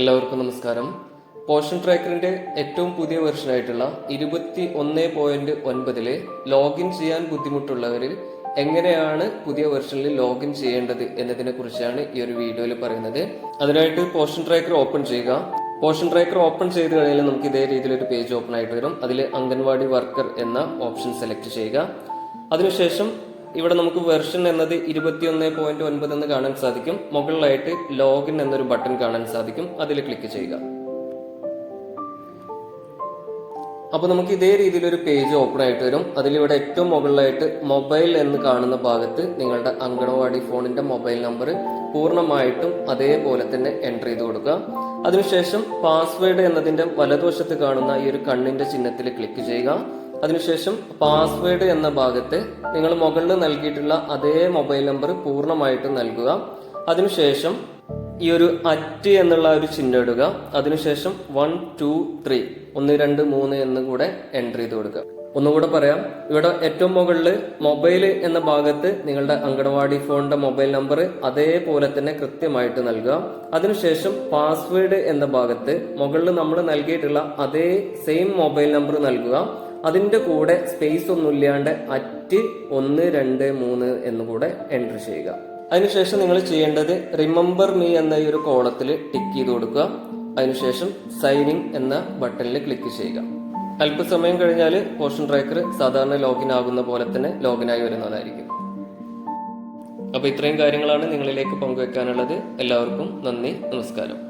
എല്ലാവർക്കും നമസ്കാരം. പോഷൻ ട്രാക്കറിന്റെ ഏറ്റവും പുതിയ വെർഷനായിട്ടുള്ള ഇരുപത്തി ഒന്ന് പോയിന്റ് ഒൻപതിൽ ലോഗിൻ ചെയ്യാൻ ബുദ്ധിമുട്ടുള്ളവരിൽ എങ്ങനെയാണ് പുതിയ വെർഷനിൽ ലോഗിൻ ചെയ്യേണ്ടത് എന്നതിനെ കുറിച്ചാണ് ഈ ഒരു വീഡിയോയിൽ പറയുന്നത്. അതിനായിട്ട് പോഷൻ ട്രാക്കർ ഓപ്പൺ ചെയ്യുക. പോഷൻ ട്രാക്കർ ഓപ്പൺ ചെയ്ത് കഴിഞ്ഞാൽ നമുക്ക് ഇതേ രീതിയിൽ ഒരു പേജ് ഓപ്പൺ ആയിട്ട് വരും. അതിൽ അംഗൻവാടി വർക്കർ എന്ന ഓപ്ഷൻ സെലക്ട് ചെയ്യുക. അതിനുശേഷം ഇവിടെ നമുക്ക് വെർഷൻ എന്നത് ഇരുപത്തിയൊന്ന് പോയിന്റ് ഒൻപത് എന്ന് കാണാൻ സാധിക്കും. മുകളിലായിട്ട് ലോഗിൻ എന്നൊരു ബട്ടൺ കാണാൻ സാധിക്കും. അതിൽ ക്ലിക്ക് ചെയ്യുക. അപ്പൊ നമുക്ക് ഇതേ രീതിയിൽ ഒരു പേജ് ഓപ്പൺ ആയിട്ട് വരും. അതിലിവിടെ ഏറ്റവും മുകളിലായിട്ട് മൊബൈൽ എന്ന് കാണുന്ന ഭാഗത്ത് നിങ്ങളുടെ അങ്കണവാടി ഫോണിന്റെ മൊബൈൽ നമ്പർ പൂർണമായിട്ടും അതേപോലെ തന്നെ എന്റർ ചെയ്ത് കൊടുക്കുക. അതിനുശേഷം പാസ്വേഡ് എന്നതിന്റെ വലതുവശത്ത് കാണുന്ന ഈ ഒരു കണ്ണിന്റെ ചിഹ്നത്തിൽ ക്ലിക്ക് ചെയ്യുക. അതിനുശേഷം പാസ്വേഡ് എന്ന ഭാഗത്ത് നിങ്ങൾ മുകളിൽ നൽകിയിട്ടുള്ള അതേ മൊബൈൽ നമ്പർ പൂർണമായിട്ടും നൽകുക. അതിനുശേഷം ഈ ഒരു അറ്റ് എന്നുള്ള ഒരു ചിഹ്നം ഇടുക. അതിനുശേഷം വൺ ടു ത്രീ ഒന്ന് രണ്ട് മൂന്ന് എന്ന് കൂടെ എന്റർ ചെയ്ത് കൊടുക്കുക. ഒന്നുകൂടെ പറയാം. ഇവിടെ ഏറ്റവും മുകളിൽ മൊബൈൽ എന്ന ഭാഗത്ത് നിങ്ങളുടെ അങ്കണവാടി ഫോണിന്റെ മൊബൈൽ നമ്പർ അതേപോലെ തന്നെ കൃത്യമായിട്ട് നൽകുക. അതിനുശേഷം പാസ്വേഡ് എന്ന ഭാഗത്ത് മുകളിൽ നമ്മൾ നൽകിയിട്ടുള്ള അതേ സെയിം മൊബൈൽ നമ്പർ നൽകുക. അതിന്റെ കൂടെ സ്പേസ് ഒന്നും ഇല്ലാണ്ട് അറ്റ് ഒന്ന് രണ്ട് മൂന്ന് എന്ന് കൂടെ എന്റർ ചെയ്യുക. അതിനുശേഷം നിങ്ങൾ ചെയ്യേണ്ടത് റിമെമ്പർ മീ എന്ന ഈ ഒരു കോളത്തിൽ ടിക്ക് ചെയ്ത് കൊടുക്കുക. അതിനുശേഷം സൈനിങ് എന്ന ബട്ടണിൽ ക്ലിക്ക് ചെയ്യുക. അല്പസമയം കഴിഞ്ഞാൽ പോഷൻ ട്രാക്കർ സാധാരണ ലോഗിൻ ആകുന്ന പോലെ തന്നെ ലോഗിൻ ആയി വരുന്നതായിരിക്കും. അപ്പോൾ ഇത്രയും കാര്യങ്ങളാണ് നിങ്ങളിലേക്ക് പങ്കുവെക്കാനുള്ളത്. എല്ലാവർക്കും നന്ദി നമസ്കാരം.